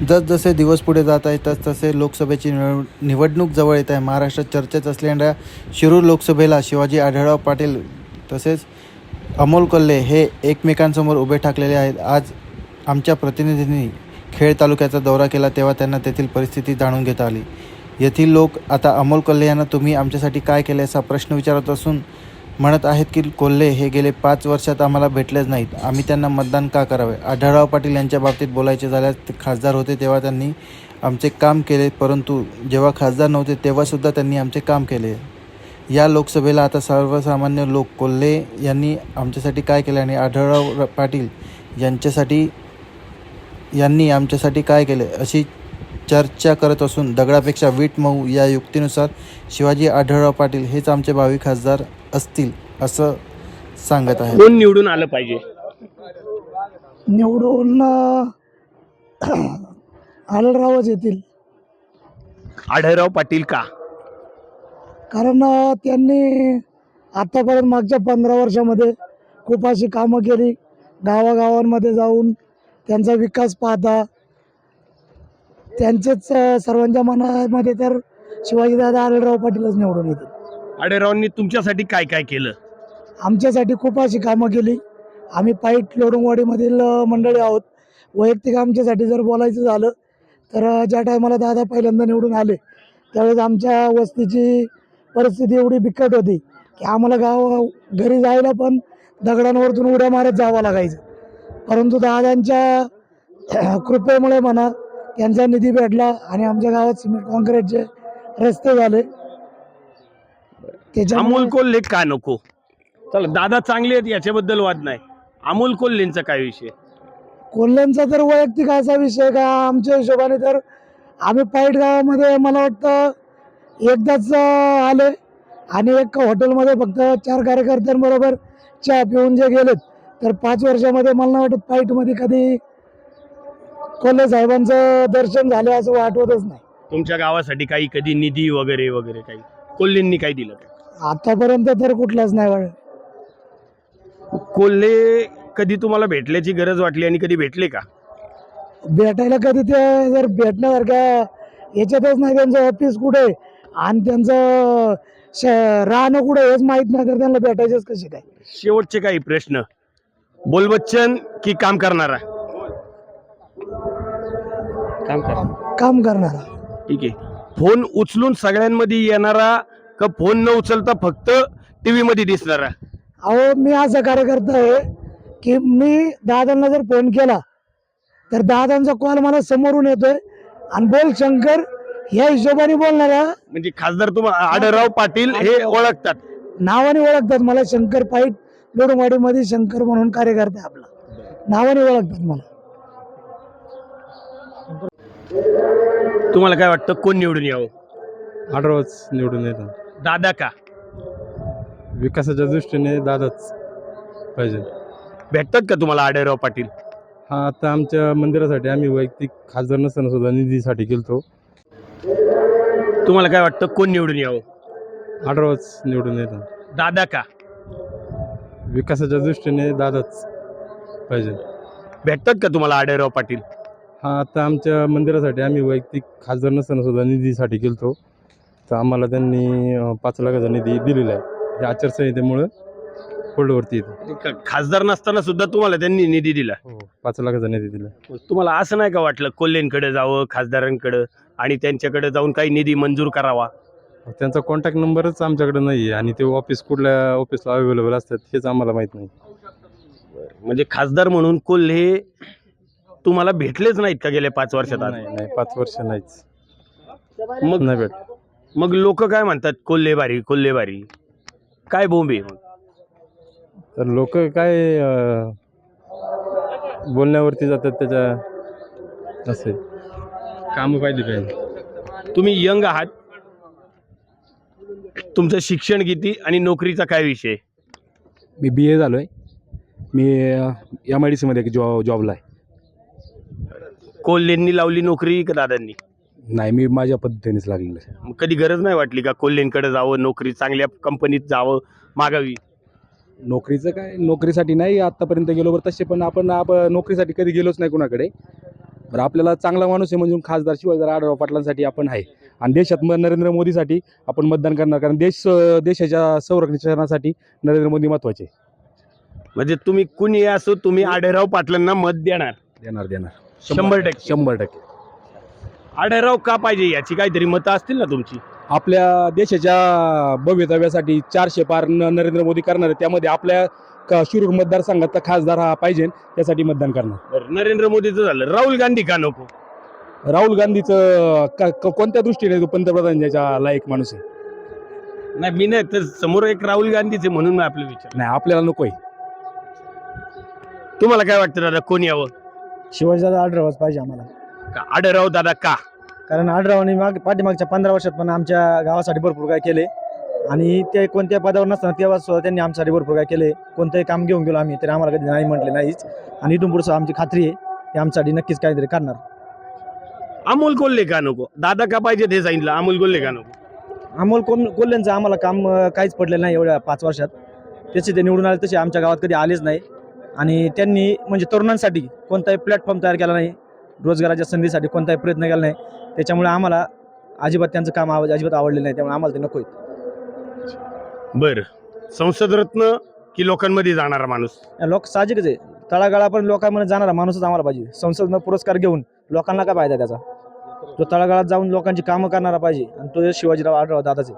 जसजसे दिवस पुढे जात आहेत तसतसे लोकसभेची निव निवडणूक जवळ येत आहे. महाराष्ट्रात चर्चेत असलेल्या शिरूर लोकसभेला शिवाजी आढळराव पाटील तसेच अमोल कोल्हे हे एकमेकांसमोर उभे ठाकलेले आहेत. आज आमच्या प्रतिनिधींनी खेड तालुक्याचा दौरा केला तेव्हा त्यांना तेथील परिस्थिती जाणून घेता आली. येथील लोक आता अमोल कोल्हे यांना तुम्ही आमच्यासाठी काय केले असा प्रश्न विचारत असून म्हणत आहेत की कोल्हे हे गेले पाच वर्षात आम्हाला भेटलेच नाहीत. आम्ही त्यांना मतदान का करावे? आढळराव पाटील यांच्या बाबतीत बोलायचे झाल्यास ते खासदार होते तेव्हा त्यांनी आमचे काम केले परंतु जेव्हा खासदार नव्हते तेव्हासुद्धा त्यांनी आमचे काम केले. या लोकसभेला आता सर्वसामान्य लोक कोल्हे यांनी आमच्यासाठी काय केले आणि आढळराव पाटील यांच्यासाठी यांनी आमच्यासाठी काय केले अशी चर्चा करत असून दगडापेक्षा वीट मऊ या युक्तीनुसार शिवाजी आढळराव पाटील हेच आमचे भावी खासदार असतील असं सांगत आहे कोण निवडून आलं पाहिजे? निवडून आढळरावच येतील. आढळराव पाटील का? कारण अ, त्यांनी आत्तापर्यंत मागच्या पंधरा वर्षामध्ये खूप अशी कामं केली. गावागावांमध्ये जाऊन त्यांचा विकास पाहता. त्यांचेच अ, सर्वांच्या मनामध्ये तर शिवाजीदादा आढळराव पाटीलच निवडून येतील. आडेरावांनी तुमच्यासाठी काय काय केलं? आमच्यासाठी खूप अशी कामं केली. आम्ही पाईट लोडुंगवाडीमधील मंडळी आहोत. वैयक्तिक आमच्यासाठी जर बोलायचं झालं तर ज्या टायमाला दादा पहिल्यांदा निवडून आले त्यावेळेस आमच्या वस्तीची परिस्थिती एवढी बिकट होती की आम्हाला गाव घरी जायला पण दगडांवरतून उड्या मारत जावं लागायचं. परंतु दादांच्या कृपेमुळे म्हणा त्यांचा निधी भेटला आणि आमच्या गावात सिमेंट कॉन्क्रीटचे रस्ते झाले. अमोल कोल्हे का नको? चला दादा चांगले आहेत याच्याबद्दल वाद नाही. अमोल कोल्हेंचा काय विषय? कोल्ह्यांचा तर वैयक्तिक असा विषय का आमच्या हिशोबाने तर आम्ही पाईट गावामध्ये मला वाटतं एकदाच आले आणि एक हॉटेलमध्ये फक्त चार कार्यकर्त्यांबरोबर चहा पिऊन जे गेलेत तर पाच वर्षामध्ये मला नाही वाटत पाईटमध्ये कधी कोल्हे साहेबांचं दर्शन झालं असं वाटवतच नाही. तुमच्या गावासाठी काही कधी निधी वगैरे वगैरे काही? कोल्हेंनी काय दिलं? का आतापर्यंत तर कुठलाच नाही वाढ कोल्हे कधी तुम्हाला भेटल्याची गरज वाटली आणि कधी भेटले का? भेटायला कधी ते जर भेटण्यासारख्या याच्यातच नाही त्यांचं ऑफिस कुठे? आणि त्यांचं श राहणं कुठे हेच माहीत नाही तर त्यांना भेटायचंच कसे काय? शेवटचे काही प्रश्न. बोलबच्चन की काम करणारा? काम करा काम करणारा. ठीक आहे. फोन उचलून सगळ्यांमध्ये येणारा का फोन न उचलता फक्त टीव्ही मध्ये दिसणारा अहो मी असा कार्यकर्ता आहे की मी दादांना जर फोन केला तर दादांचा कॉल मला समोरून येतोय. आणि बोल शंकर ह्या हिशोबाने बोलणारा म्हणजे खासदार तुम्हाला आडरराव पाटील हे ओळखतात. नावाने ओळखतात मला शंकर पाईट लोडवाडीमध्ये शंकर म्हणून कार्यकर्ता आहे आपला. नावाने ओळखतात मला. तुम्हाला काय वाटतं कोण निवडून यावं? आढळच निवडून येतात. दादा का? विकासाच्या दृष्टीने दादाच पाहिजे. भेटतात का तुम्हाला आडरराव पाटील? हा आता आमच्या मंदिरासाठी आम्ही वैयक्तिक खासदार नसताना सुद्धा निधीसाठी गेलतो. तुम्हाला काय वाटतं कोण निवडून यावं? आढळच निवडून येतात. दादा का? विकासाच्या दृष्टीने दादाच पाहिजे. भेटतात का तुम्हाला आडरराव पाटील? हा आता आमच्या मंदिरासाठी आम्ही वैयक्तिक खासदार नसताना सुद्धा निधीसाठी गेलतो. तर आम्हाला त्यांनी पाच लाखाचा निधी दिलेला आहे. या आचारसंहितेमुळं होल्डवरती येते. खासदार नसताना सुद्धा तुम्हाला त्यांनी निधी दिला. हो पाच लाखाचा निधी दिला. तुम्हाला असं नाही का वाटलं कोल्हेंकडे जावं खासदारांकडे आणि त्यांच्याकडे जाऊन काही निधी मंजूर करावा? त्यांचा कॉन्टॅक्ट नंबरच आमच्याकडे नाही आहे आणि ते ऑफिस कुठल्या ऑफिसला अवेलेबल असतात हेच आम्हाला माहीत नाही. म्हणजे खासदार म्हणून कोल्हे तुम्हाला भेटलेच नाहीत का गेल्या पाच वर्षात? नाही नाही पाच वर्ष नाहीच. मग नाही भेट मग लोक काय म्हणतात कोल्हे बारी कोल्हे बारी काय बोंबे मग? तर लोक काय अं, बोलण्यावरती जातात त्याच्या असे. कामं पाहिजे पाहिजे. तुम्ही यंग आहात. तुमचं शिक्षण किती आणि नोकरीचा काय विषय? मी बी ए झालो आहे मी एम आय डी सीमध्ये जॉ जॉबला आहे. कोल्हेंनी लावली नोकरी का दादांनी? नाही मी माझ्या पद्धतीनेच लागलेलं आहे. मग कधी गरज नाही वाटली का कोल्हेंकडे जावं नोकरी चांगल्या कंपनीत जावं मागावी? नोकरीचं काय नोकरीसाठी नाही आत्तापर्यंत गेलो बरं तसे पण आपण आप नोकरीसाठी कधी गेलोच नाही कुणाकडे. बरं आपल्याला चांगला माणूस आहे म्हणजे खासदार शिवाजीराव आढळराव पाटलांसाठी आपण आहे. आणि देशात नरेंद्र मोदीसाठी आपण मतदान करणार कारण देश देशाच्या संरक्षणासाठी नरेंद्र मोदी महत्त्वाचे. म्हणजे तुम्ही कुणी असो तुम्ही आढेराव पाटलांना मत देणार. देणार देणार. शंभर टक्के. शंभर टक्के. आढेराव का पाहिजे याची काहीतरी मतं असतील ना तुमची? आपल्या देशाच्या भवितव्यासाठी चारशे पार न- नरेंद्र मोदी करणार आहे त्यामध्ये आपल्या क- शिरूर मतदारसंघाचा खासदार हा पाहिजे त्यासाठी मतदान करणार. बरं, नरेंद्र मोदीचं झालं. राहुल गांधी का नको? राहुल गांधीचं क- क- कोणत्या दृष्टीने तो पंतप्रधान ज्याच्या लायक माणूस आहे? नाही मी नाही तर समोर एक राहुल गांधीचे म्हणून मी आपले विचार नाही आपल्याला नकोय. तुम्हाला काय वाटतं दादा कोण यावं? शिवाजीदादा आढळवाच पाहिजे आम्हाला. का? दादा का? कारण आढळरावांनी माग पाठीमागच्या पंधरा वर्षात पण आमच्या गावासाठी भरपूर काय केले. आणि ते कोणत्या पदावर नसताना तेव्हा सुद्धा त्यांनी आमच्यासाठी भरपूर काय केले. कोणतंही काम घेऊन गेलो आम्ही तरी आम्हाला कधी नाही म्हटले नाहीच. आणि इथून पुढचं आमची खात्री आहे ते आमच्यासाठी नक्कीच काहीतरी करणार. अमोल कोल्हे का नको? दादा का पाहिजे हे सांगितलं? अमोल कोल्हे का नको? अमोल कोल कोल्ह्यांचं आम्हाला काम अं, काहीच पडलेलं नाही एवढ्या पाच वर्षात. त्याचे ते निवडून आले तसे आमच्या गावात कधी आलेच नाही. आणि त्यांनी म्हणजे तरुणांसाठी कोणताही प्लॅटफॉर्म तयार केला नाही. रोजगाराच्या संधीसाठी कोणताही प्रयत्न केला नाही. त्याच्यामुळे आम्हाला अजिबात त्यांचं काम आव अजिबात आवडलेलं नाही. त्यामुळे आम्हाला ते नको बर. संसद रत्न की लोकांमध्ये जाणारा माणूस? लोक साहजिकच आहे. तळागाळापर्यंत लोकांमध्ये जाणारा माणूसच आम्हाला पाहिजे. संसदनं पुरस्कार घेऊन लोकांना काय फायदा त्याचा? तो तळागाळात जाऊन लोकांची कामं करणारा पाहिजे आणि तो शिवाजीराव आढळराव दादाच